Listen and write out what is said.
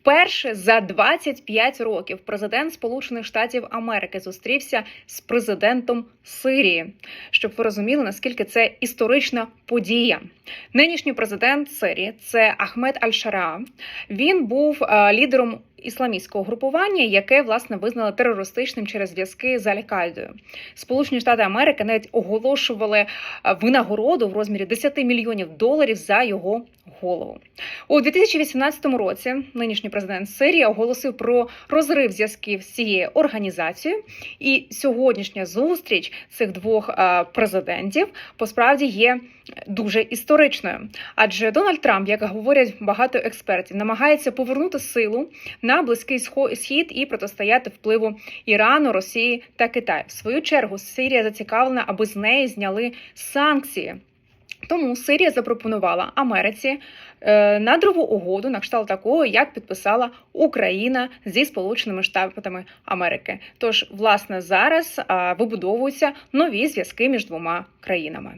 Вперше за 25 років президент Сполучених Штатів Америки зустрівся з президентом Сирії, щоб ви розуміли, наскільки це історична подія. Нинішній президент Сирії це Ахмед Аль-Шара. Він був е, лідером ісламістського групування, яке власне визнали терористичним через зв'язки з Аль-Каїдою. Сполучені Штати Америки навіть оголошували е, винагороду в розмірі 10 мільйонів доларів за його голову. У 2018 році нинішній президент Сирії оголосив про розрив зв'язків з цією організацією. І сьогоднішня зустріч цих двох е, президентів посправді є дуже історичною. Адже Дональд Трамп, як говорять багато експертів, намагається повернути силу на близький схід і протистояти впливу Ірану, Росії та Китаю. В свою чергу Сирія зацікавлена, аби з неї зняли санкції. Тому Сирія запропонувала Америці е, надрову угоду на кшталт такої, як підписала Україна зі Сполученими Штатами Америки. Тож, власне, зараз вибудовуються нові зв'язки між двома країнами.